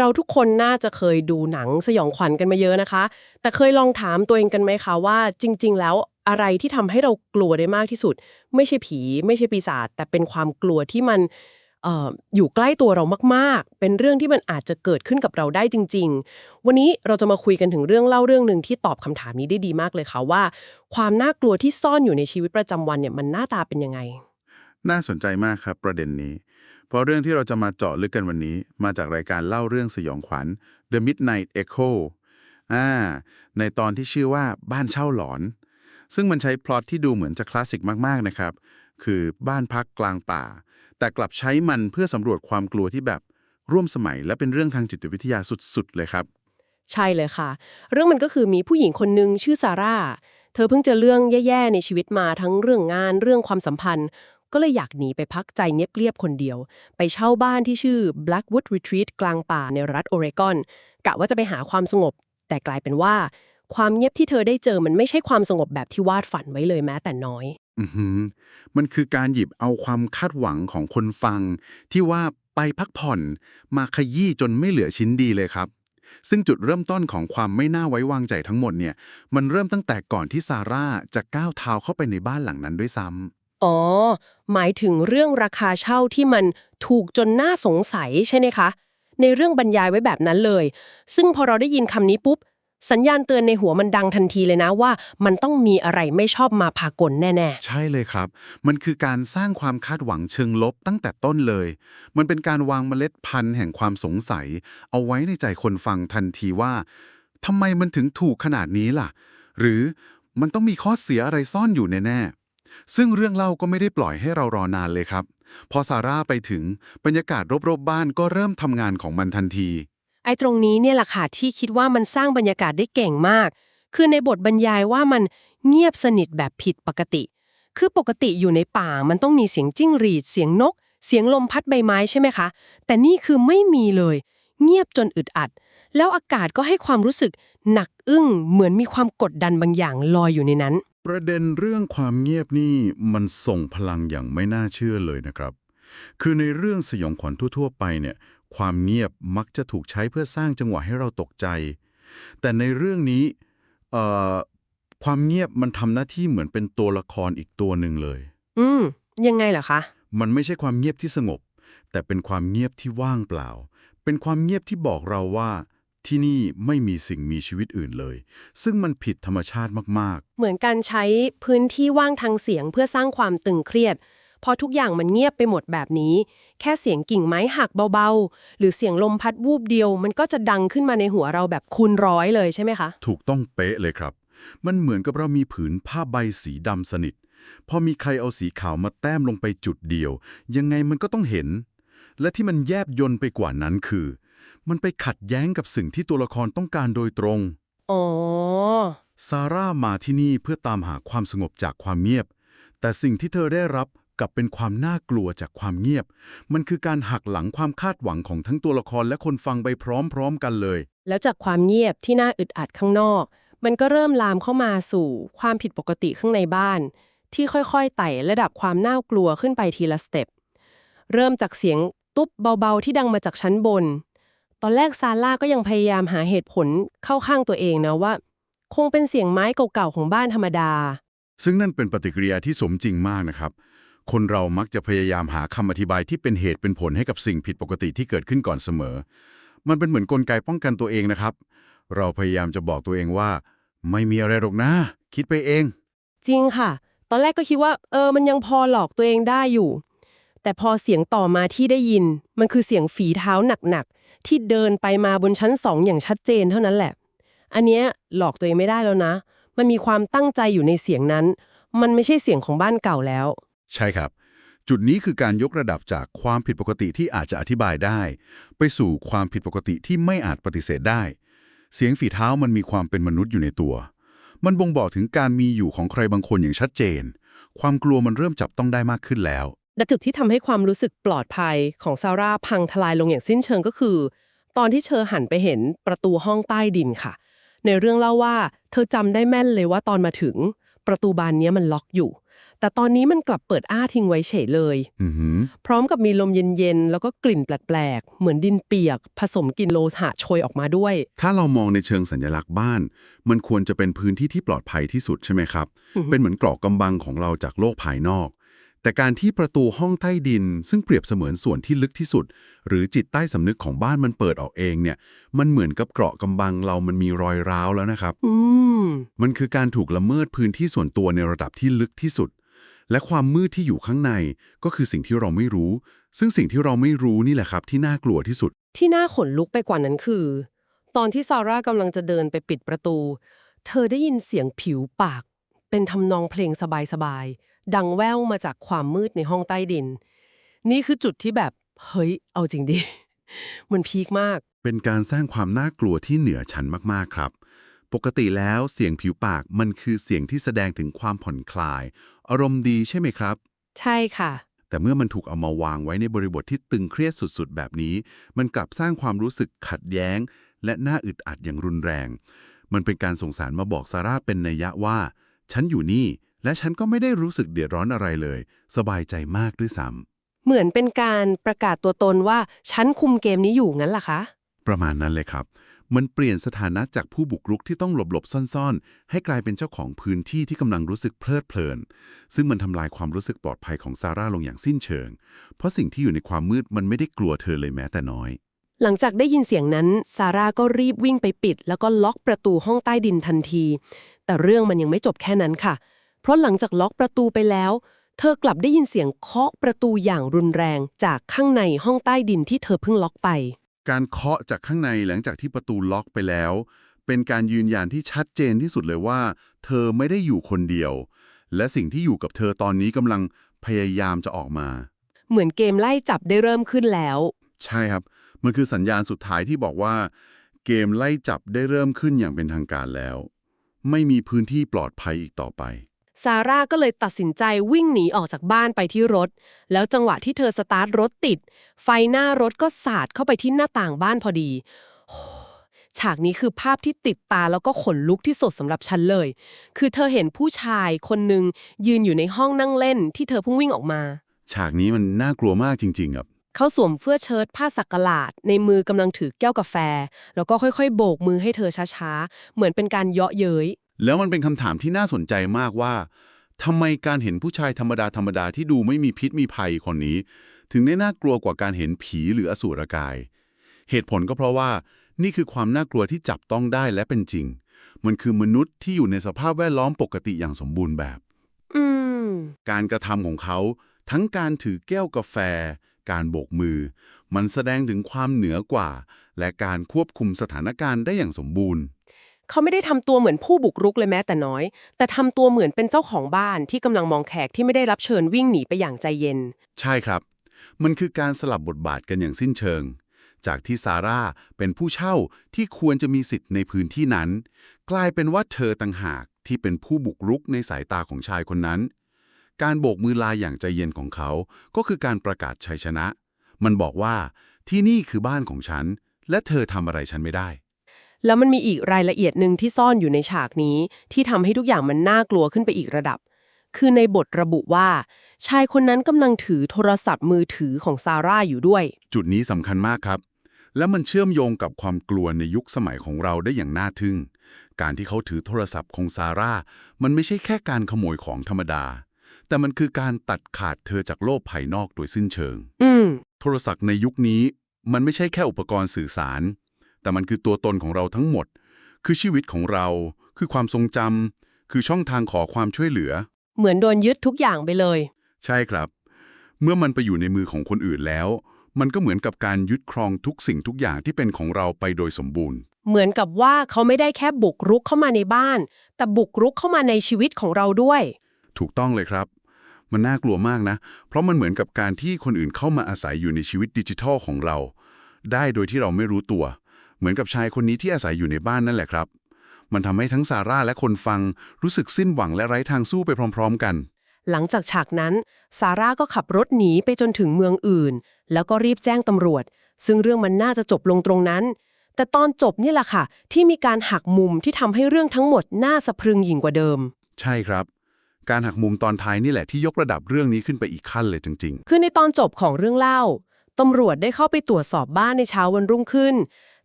เราทุกคนน่าจะเคยดูหนังสยองขวัญกันมาเยอะนะคะ แต่เคยลองถามตัวเองกันไหมคะว่า จริง ๆ แล้วอะไรที่ทำให้เรากลัวได้มากที่สุด ไม่ใช่ผี ไม่ใช่ปีศาจแต่เป็นความกลัวที่มันเอ่ออยู่ใกล้ตัวเรามากๆ เป็นเรื่องที่มันอาจจะเกิดขึ้นกับเราได้จริง ๆ วันนี้เราจะมาคุยกันถึงเรื่องเล่าเรื่องหนึ่งที่ตอบคำถามนี้ได้ดีมากเลยค่ะว่า ความน่ากลัวที่ซ่อนอยู่ในชีวิตประจำวันเนี่ยมันหน้าตาเป็นยังไง น่าสนใจมากครับประเด็นนี้ เพราะเรื่องที่เราจะมาเจาะลึกกันวันนี้ มาจากรายการเล่าเรื่องสยองขวัญ The Midnight Echo อ่าในตอนที่ชื่อว่าบ้านเช่าหลอน ซึ่งมันใช้พล็อตที่ดูเหมือนจะคลาสสิกมากๆนะครับ คือบ้านพักกลางป่า แต่กลับใช้มันเพื่อสำรวจความกลัวที่แบบร่วมสมัยและเป็นเรื่องทางจิตวิทยาสุดๆ เลยครับ ใช่เลยค่ะ เรื่องมันก็คือมีผู้หญิงคนหนึ่งชื่อซาร่า เธอเพิ่งจอเรื่องแย่ๆในชีวิตมาทั้งเรื่องงานเรื่องความสัมพันธ์ ก็เลยอยากหนีไปพักใจเงียบเรียบๆคนเดียว ไปเช่าบ้านที่ชื่อ Blackwood Retreat กลางป่าในรัฐโอเรกอนกะว่าจะไปหาความสงบ แต่กลายเป็นว่า ความเงียบที่เธอได้เจอมันไม่ใช่ความสงบแบบที่วาดฝันไว้เลยแม้แต่น้อย อืมันคือการหยิบเอาความคาดหวังของคนฟัง ที่ว่าไปพักผ่อน มาขยี้จนไม่เหลือชิ้นดีเลยครับซึ่งจุดเริ่มต้นของความไม่น่าไว้วางใจทั้งหมดเนี่ย มันเริ่มตั้งแต่ก่อนที่ซาร่าจะก้าวเท้าเข้าไปในบ้านหลังนั้นด้วยซ้ำ อ๋อ หมายถึงเรื่องราคาเช่าที่มันถูกจนน่าสงสัยใช่ไหมคะ ในเรื่องบรรยายไว้แบบนั้นเลย ซึ่งพอเราได้ยินคำนี้ปุ๊บ สัญญาณเตือนในหัวมันดังทันทีเลยนะว่า มันต้องมีอะไรไม่ชอบมาพากลแน่ใช่เลยครับ มันคือการสร้างความคาดหวังเชิงลบตั้งแต่ต้นเลย มันเป็นการวางเมล็ดพันธุ์แห่งความสงสัย เอาไว้ในใจคนฟังทันทีว่าทำไมมันถึงถูกขนาดนี้ล่ะ หรือมันต้องมีข้อเสียอะไรซ่อนอยู่แน่ๆ ซึ่งเรื่องเล่าก็ไม่ได้ปล่อยให้เรารอนานเลยครับ พอซาร่าไปถึงบรรยากาศรอบๆบ้านก็เริ่มทำงานของมันทันที ไอ้ตรงนี้เนี่ยแหละค่ะที่คิดว่ามันสร้างบรรยากาศได้เก่งมาก คือในบทบรรยายว่ามันเงียบสนิทแบบผิดปกติ คือปกติอยู่ในป่ามันต้องมีเสียงจิ้งหรีด เสียงนก เสียงลมพัดใบไม้ใช่ไหมคะ แต่นี่คือไม่มีเลย เงียบจนอึดอัด แล้วอากาศก็ให้ความรู้สึกหนักอึ้งเหมือนมีความกดดันบางอย่างลอยอยู่ในนั้น ประเด็นเรื่องความเงียบนี่มันส่งพลังอย่างไม่น่าเชื่อเลยนะครับ คือในเรื่องสยองขวัญทั่ว ๆ ไปเนี่ย ความเงียบมักจะถูกใช้เพื่อสร้างจังหวะให้เราตกใจ แต่ในเรื่องนี้เอ่อความเงียบมันทำหน้าที่เหมือนเป็นตัวละครอีกตัวหนึ่งเลย อืม ยังไงเหรอคะ มันไม่ใช่ความเงียบที่สงบ แต่เป็นความเงียบที่ว่างเปล่า เป็นความเงียบที่บอกเราว่า ที่นี่ไม่มีสิ่งมีชีวิตอื่นเลย ซึ่งมันผิดธรรมชาติมากเหมือนการใช้พื้นที่ว่างทางเสียงเพื่อสร้างความตึงเครียด พอทุกอย่างมันเงียบไปหมดแบบนี้ แค่เสียงกิ่งไม้หักเบาๆ หรือเสียงลมพัดวูบเดียว มันก็จะดังขึ้นมาในหัวเราแบบคูณร้อยเลยใช่ไหมคะๆถูกต้องเป๊ะเลยครับ มันเหมือนกับเรามีผืนผ้าใบสีดำสนิท พอมีใครเอาสีขาวมาแต้มลงไปจุดเดียว ยังไงมันก็ต้องเห็น และที่มันแยบยนไปกว่านั้นคือ มันไปขัดแย้งกับสิ่งที่ตัวละครต้องการโดยตรง อ๋อ ซาร่ามาที่นี่เพื่อตามหาความสงบจากความเงียบ แต่สิ่งที่เธอได้รับกลับเป็นความน่ากลัวจากความเงียบ มันคือการหักหลังความคาดหวังของทั้งตัวละครและคนฟังไปพร้อมๆกันเลย แล้วจากความเงียบที่น่าอึดอัดข้างนอก มันก็เริ่มลามเข้ามาสู่ความผิดปกติข้างในบ้าน ที่ค่อยๆไต่ระดับความน่ากลัวขึ้นไปทีละสเต็ป เริ่มจากเสียงตุ๊บเบาๆที่ดังมาจากชั้นบน ตอนแรกซาร่าก็ยังพยายามหาเหตุผลเข้าข้างตัวเองนะว่า คงเป็นเสียงไม้เก่าๆของบ้านธรรมดา ซึ่งนั่นเป็นปฏิกิริยาที่สมจริงมากนะครับ คนเรามักจะพยายามหาคำอธิบายที่เป็นเหตุเป็นผลให้กับสิ่งผิดปกติที่เกิดขึ้นก่อนเสมอ มันเป็นเหมือนกลไกป้องกันตัวเองนะครับ เราพยายามจะบอกตัวเองว่า ไม่มีอะไรหรอกนะ คิดไปเอง จริงค่ะ ตอนแรกก็คิดว่า เออมันยังพอหลอกตัวเองได้อยู่ แต่พอเสียงต่อมาที่ได้ยิน มันคือเสียงฝีเท้าหนักๆ ที่เดินไปมาบนชั้นสองอย่างชัดเจนเท่านั้นแหละ อันเนี้ยหลอกตัวเองไม่ได้แล้วนะ มันมีความตั้งใจอยู่ในเสียงนั้น มันไม่ใช่เสียงของบ้านเก่าแล้ว ใช่ครับ จุดนี้คือการยกระดับจากความผิดปกติที่อาจจะอธิบายได้ ไปสู่ความผิดปกติที่ไม่อาจปฏิเสธได้ เสียงฝีเท้ามันมีความเป็นมนุษย์อยู่ในตัว มันบ่งบอกถึงการมีอยู่ของใครบางคนอย่างชัดเจน ความกลัวมันเริ่มจับต้องได้มากขึ้นแล้ว และจุดที่ทำให้ความรู้สึกปลอดภัยของซาร่าพังทลายลงอย่างสิ้นเชิงก็คือ ตอนที่เธอหันไปเห็นประตูห้องใต้ดินค่ะ ในเรื่องเล่าว่า เธอจำได้แม่นเลยว่าตอนมาถึง ประตูบานเนี้ยมันล็อกอยู่ แต่ตอนนี้มันกลับเปิดอ้าทิ้งไว้เฉยเลยอือหือพร้อมกับมีลมเย็นๆแล้วก็กลิ่นแปลกๆเหมือนดินเปียก ผสมกลิ่นโลหะโชยออกมาด้วย ถ้าเรามองในเชิงสัญลักษณ์บ้าน มันควรจะเป็นพื้นที่ที่ปลอดภัยที่สุดใช่ไหมครับอือหือเป็นเหมือนเกราะกำบังของเราจากโลกภายนอก แต่การที่ประตูห้องใต้ดิน ซึ่งเปรียบเสมือนส่วนที่ลึกที่สุด หรือจิตใต้สำนึกของบ้านมันเปิดออกเองเนี่ย มันเหมือนกับเกราะกำบังเรามันมีรอยร้าวแล้วนะครับอืมมันคือการถูกละเมิดพื้นที่ส่วนตัวในระดับที่ลึกที่สุด และความมืดที่อยู่ข้างในก็คือสิ่งที่เราไม่รู้ ซึ่งสิ่งที่เราไม่รู้นี่แหละครับ ที่น่ากลัวที่สุด ที่น่าขนลุกไปกว่านั้นคือ ตอนที่ซาร่ากำลังจะเดินไปปิดประตู เธอได้ยินเสียงผิวปาก เป็นทำนองเพลงสบายๆ ดังแว่วมาจากความมืดในห้องใต้ดิน นี่คือจุดที่แบบเฮ้ยเอาจริงดิ มันพีคมาก เป็นการสร้างความน่ากลัวที่เหนือชั้นมากๆครับ ปกติแล้วเสียงผิวปากมันคือเสียงที่แสดงถึงความผ่อนคลาย อารมณ์ดีใช่ไหมครับ ใช่ค่ะ แต่เมื่อมันถูกเอามาวางไว้ในบริบทที่ตึงเครียดสุดๆ แบบนี้ มันกลับสร้างความรู้สึกขัดแย้ง และน่าอึดอัดอย่างรุนแรง มันเป็นการส่งสารมาบอกซาร่าเป็นนัยยะว่า ฉันอยู่นี่ และฉันก็ไม่ได้รู้สึกเดือดร้อนอะไรเลย สบายใจมากด้วยซ้ำเหมือนเป็นการประกาศตัวตนว่าฉันคุมเกมนี้อยู่งั้นล่ะคะประมาณนั้นเลยครับ มันเปลี่ยนสถานะจากผู้บุกรุกที่ต้องหลบๆซ่อนๆ ให้กลายเป็นเจ้าของพื้นที่ที่กำลังรู้สึกเพลิดเพลิน ซึ่งมันทำลายความรู้สึกปลอดภัยของซาร่าลงอย่างสิ้นเชิง เพราะสิ่งที่อยู่ในความมืดมันไม่ได้กลัวเธอเลยแม้แต่น้อย หลังจากได้ยินเสียงนั้น ซาร่าก็รีบวิ่งไปปิด แล้วก็ล็อกประตูห้องใต้ดินทันที แต่เรื่องมันยังไม่จบแค่นั้นค่ะ เพราะหลังจากล็อกประตูไปแล้ว เธอกลับได้ยินเสียงเคาะประตูอย่างรุนแรงจากข้างในห้องใต้ดินที่เธอเพิ่งล็อกไป การเคาะจากข้างในหลังจากที่ประตูล็อกไปแล้ว เป็นการยืนยันที่ชัดเจนที่สุดเลยว่า เธอไม่ได้อยู่คนเดียว และสิ่งที่อยู่กับเธอตอนนี้กำลังพยายามจะออกมา เหมือนเกมไล่จับได้เริ่มขึ้นแล้ว ใช่ครับ มันคือสัญญาณสุดท้ายที่บอกว่า เกมไล่จับได้เริ่มขึ้นอย่างเป็นทางการแล้ว ไม่มีพื้นที่ปลอดภัยอีกต่อไป ซาร่าก็เลยตัดสินใจวิ่งหนีออกจากบ้านไปที่รถ แล้วจังหวะที่เธอสตาร์ทรถติด ไฟหน้ารถก็สาดเข้าไปที่หน้าต่างบ้านพอดีโอ้ฉากนี้คือภาพที่ติดตาแล้วก็ขนลุกที่สุดสำหรับฉันเลย คือเธอเห็นผู้ชายคนหนึ่งยืนอยู่ในห้องนั่งเล่นที่เธอเพิ่งวิ่งออกมา ฉากนี้มันน่ากลัวมากจริง ๆ ครับ เขาสวมเสื้อเชิ้ตผ้าสักหลาด ในมือกำลังถือแก้วกาแฟ แล้วก็ค่อยๆ โบกมือให้เธอช้าๆ เหมือนเป็นการเยาะเย้ย แล้วมันเป็นคำถามที่น่าสนใจมากว่าทำไมการเห็นผู้ชายธรรมดาธรรมดาที่ดูไม่มีพิษมีภัยคนนี้ ถึงได้น่ากลัวกว่าการเห็นผีหรืออสูรกาย เหตุผลก็เพราะว่า นี่คือความน่ากลัวที่จับต้องได้และเป็นจริง มันคือมนุษย์ที่อยู่ในสภาพแวดล้อมปกติอย่างสมบูรณ์แบบอืมการกระทำของเขา ทั้งการถือแก้วกาแฟ การโบกมือ มันแสดงถึงความเหนือกว่า และการควบคุมสถานการณ์ได้อย่างสมบูรณ์ เขาไม่ได้ทำตัวเหมือนผู้บุกรุกเลยแม้แต่น้อย แต่ทำตัวเหมือนเป็นเจ้าของบ้านที่กำลังมองแขกที่ไม่ได้รับเชิญวิ่งหนีไปอย่างใจเย็น ใช่ครับ มันคือการสลับบทบาทกันอย่างสิ้นเชิง จากที่ซาร่าเป็นผู้เช่าที่ควรจะมีสิทธิ์ในพื้นที่นั้น กลายเป็นว่าเธอต่างหากที่เป็นผู้บุกรุกในสายตาของชายคนนั้น การโบกมือลาอย่างใจเย็นของเขา ก็คือการประกาศชัยชนะ มันบอกว่าที่นี่คือบ้านของฉัน และเธอทำอะไรฉันไม่ได้ แล้วมันมีอีกรายละเอียดหนึ่งที่ซ่อนอยู่ในฉากนี้ ที่ทำให้ทุกอย่างมันน่ากลัวขึ้นไปอีกระดับ คือในบทระบุว่า ชายคนนั้นกำลังถือโทรศัพท์มือถือของซาร่าอยู่ด้วย จุดนี้สำคัญมากครับ และมันเชื่อมโยงกับความกลัวในยุคสมัยของเราได้อย่างน่าทึ่ง การที่เขาถือโทรศัพท์ของซาร่า มันไม่ใช่แค่การขโมยของธรรมดา แต่มันคือการตัดขาดเธอจากโลกภายนอกโดยสิ้นเชิง อืมโทรศัพท์ในยุคนี้มันไม่ใช่แค่อุปกรณ์สื่อสาร แต่มันคือตัวตนของเราทั้งหมด คือชีวิตของเรา คือความทรงจำคือช่องทางขอความช่วยเหลือ เหมือนโดนยึดทุกอย่างไปเลย ใช่ครับ เมื่อมันไปอยู่ในมือของคนอื่นแล้ว มันก็เหมือนกับการยึดครองทุกสิ่งทุกอย่างที่เป็นของเราไปโดยสมบูรณ์ เหมือนกับว่าเขาไม่ได้แค่บุกรุกเข้ามาในบ้าน แต่บุกรุกเข้ามาในชีวิตของเราด้วย ถูกต้องเลยครับ มันน่ากลัวมากนะ เพราะมันเหมือนกับการที่คนอื่นเข้ามาอาศัยอยู่ในชีวิตดิจิทัลของเรา ได้โดยที่เราไม่รู้ตัว เหมือนกับชายคนนี้ที่อาศัยอยู่ในบ้านนั่นแหละครับ มันทำให้ทั้งซาร่าและคนฟังรู้สึกสิ้นหวังและไร้ทางสู้ไปพร้อม ๆ กัน หลังจากฉากนั้น ซาร่าก็ขับรถหนีไปจนถึงเมืองอื่น แล้วก็รีบแจ้งตำรวจ ซึ่งเรื่องมันน่าจะจบลงตรงนั้น แต่ตอนจบนี่แหละค่ะ ที่มีการหักมุมที่ทำให้เรื่องทั้งหมดน่าสะพรึงยิ่งกว่าเดิม ใช่ครับ การหักมุมตอนท้ายนี่แหละที่ยกระดับเรื่องนี้ขึ้นไปอีกขั้นเลยจริงคือในตอนจบของเรื่องเล่าตำรวจได้เข้าไปตรวจสอบบ้านในเช้าวันรุ่งขึ้น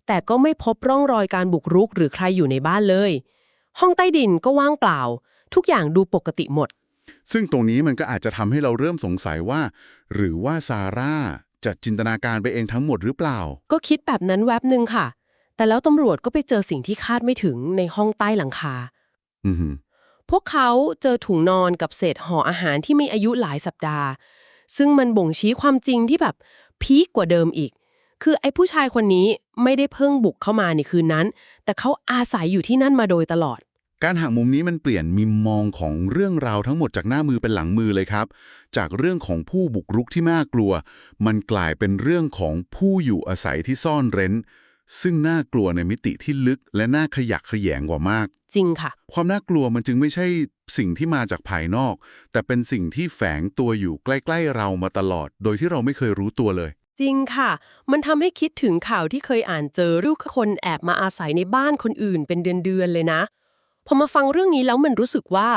แต่ก็ไม่พบร่องรอยการบุกรุกหรือใครอยู่ในบ้านเลย ห้องใต้ดินก็ว่างเปล่า ทุกอย่างดูปกติหมดๆซึ่งตรงนี้มันก็อาจจะทำให้เราเริ่มสงสัยว่า หรือว่าซาร่าจะจินตนาการไปเองทั้งหมดหรือเปล่า ก็คิดแบบนั้นแวบหนึ่งค่ะ แต่แล้วตำรวจก็ไปเจอสิ่งที่คาดไม่ถึงในห้องใต้หลังคา อือหือพวกเขาเจอถุงนอนกับเศษห่ออาหารที่มีอายุหลายสัปดาห์ ซึ่งมันบ่งชี้ความจริงที่แบบพีกกว่าเดิมอีก คือไอ้ผู้ชายคนนี้ไม่ได้เพิ่งบุกเข้ามาในคืนนั้น แต่เขาอาศัยอยู่ที่นั่นมาโดยตลอด การหักมุมนี้มันเปลี่ยนมิมมองของเรื่องราวทั้งหมดจากหน้ามือเป็นหลังมือเลยครับ จากเรื่องของผู้บุกรุกที่น่ากลัว มันกลายเป็นเรื่องของผู้อยู่อาศัยที่ซ่อนเร้น ซึ่งน่ากลัวในมิติที่ลึกและน่าขยักขยงกว่ามาก จริงค่ะ ความน่ากลัวมันจึงไม่ใช่สิ่งที่มาจากภายนอก แต่เป็นสิ่งที่แฝงตัวอยู่ใกล้ ๆ เรามาตลอด โดยที่เราไม่เคยรู้ตัวเลย จริงค่ะ มันทำให้คิดถึงข่าวที่เคยอ่านเจอลูกคนแอบมาอาศัยในบ้านคนอื่นเป็นเดือนๆเลยนะ พอมาฟังเรื่องนี้แล้วมันรู้สึกว่า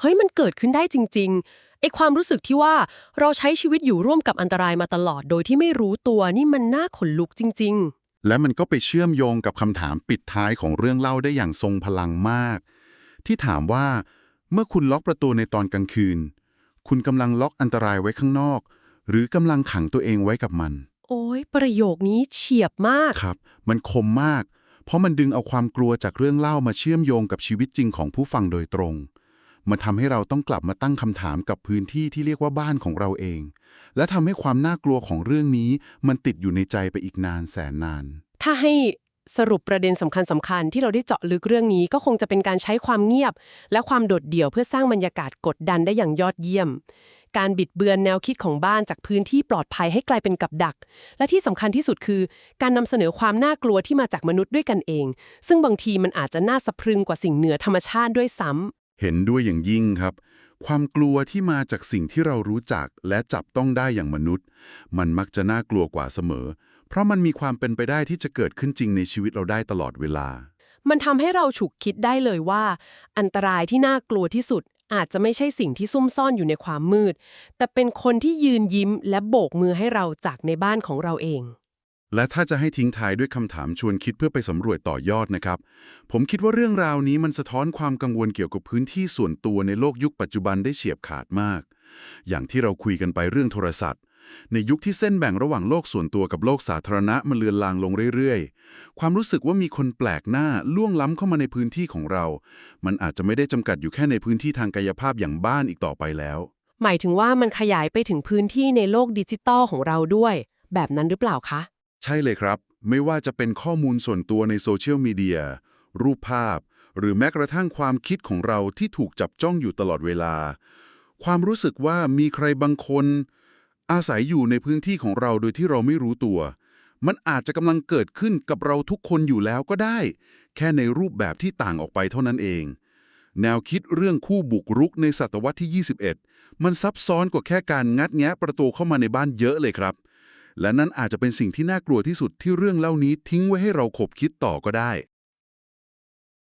เฮ้ยมันเกิดขึ้นได้จริงๆ ไอความรู้สึกที่ว่าเราใช้ชีวิตอยู่ร่วมกับอันตรายมาตลอดโดยที่ไม่รู้ตัวนี่มันน่าขนลุกจริง ๆ และมันก็ไปเชื่อมโยงกับคำถามปิดท้ายของเรื่องเล่าได้อย่างทรงพลังมาก ที่ถามว่า เมื่อคุณล็อกประตูในตอนกลางคืน คุณกำลังล็อกอันตรายไว้ข้างนอก หรือกำลังขังตัวเองไว้กับมันๆโอ้ยประโยคนี้เฉียบมาก ครับ มันคมมาก เพราะมันดึงเอาความกลัวจากเรื่องเล่ามาเชื่อมโยงกับชีวิตจริงของผู้ฟังโดยตรง มันทำให้เราต้องกลับมาตั้งคำถามกับพื้นที่ที่เรียกว่าบ้านของเราเอง และทำให้ความน่ากลัวของเรื่องนี้ มันติดอยู่ในใจไปอีกนานแสนนาน ถ้าให้สรุปประเด็นสำคัญสำคัญๆที่เราได้เจาะลึกเรื่องนี้ก็คงจะเป็นการใช้ความเงียบ และความโดดเดี่ยวเพื่อสร้างบรรยากาศกดดันได้อย่างยอดเยี่ยม การบิดเบือนแนวคิดของบ้านจากพื้นที่ปลอดภัยให้กลายเป็นกับดัก และที่สำคัญที่สุดคือ การนำเสนอความน่ากลัวที่มาจากมนุษย์ด้วยกันเอง ซึ่งบางทีมันอาจจะน่าสะพรึงกว่าสิ่งเหนือธรรมชาติด้วยซ้ำเห็นด้วยอย่างยิ่งครับความกลัวที่มาจากสิ่งที่เรารู้จักและจับต้องได้อย่างมนุษย์ มันมักจะน่ากลัวกว่าเสมอ เพราะมันมีความเป็นไปได้ที่จะเกิดขึ้นจริงในชีวิตเราได้ตลอดเวลา มันทำให้เราฉุกคิดได้เลยว่า อันตรายที่น่ากลัวที่สุด อาจจะไม่ใช่สิ่งที่ซุ่มซ่อนอยู่ในความมืด แต่เป็นคนที่ยืนยิ้มและโบกมือให้เราจากในบ้านของเราเอง และถ้าจะให้ทิ้งท้ายด้วยคำถามชวนคิดเพื่อไปสำรวจต่อยอดนะครับ ผมคิดว่าเรื่องราวนี้มันสะท้อนความกังวลเกี่ยวกับพื้นที่ส่วนตัวในโลกยุคปัจจุบันได้เฉียบขาดมาก อย่างที่เราคุยกันไปเรื่องโทรศัพท์ ในยุคที่เส้นแบ่งระหว่างโลกส่วนตัวกับโลกสาธารณะมันเลือนลางลงเรื่อยๆ ความรู้สึกว่ามีคนแปลกหน้าล่วงล้ำเข้ามาในพื้นที่ของเรา มันอาจจะไม่ได้จำกัดอยู่แค่ในพื้นที่ทางกายภาพอย่างบ้านอีกต่อไปแล้ว หมายถึงว่ามันขยายไปถึงพื้นที่ในโลกดิจิตอลของเราด้วย แบบนั้นหรือเปล่าคะ ใช่เลยครับ ไม่ว่าจะเป็นข้อมูลส่วนตัวในโซเชียลมีเดียรูปภาพ หรือแม้กระทั่งความคิดของเราที่ถูกจับจ้องอยู่ตลอดเวลา ความรู้สึกว่ามีใครบางคน อาศัยอยู่ในพื้นที่ของเราโดยที่เราไม่รู้ตัว มันอาจจะกำลังเกิดขึ้นกับเราทุกคนอยู่แล้วก็ได้ แค่ในรูปแบบที่ต่างออกไปเท่านั้นเอง แนวคิดเรื่องคู่บุกรุกในศตวรรษที่ 21 มันซับซ้อนกว่าแค่การงัดแงะประตูเข้ามาในบ้านเยอะเลยครับ และนั่นอาจจะเป็นสิ่งที่น่ากลัวที่สุดที่เรื่องเล่านี้ทิ้งไว้ให้เราขบคิดต่อก็ได้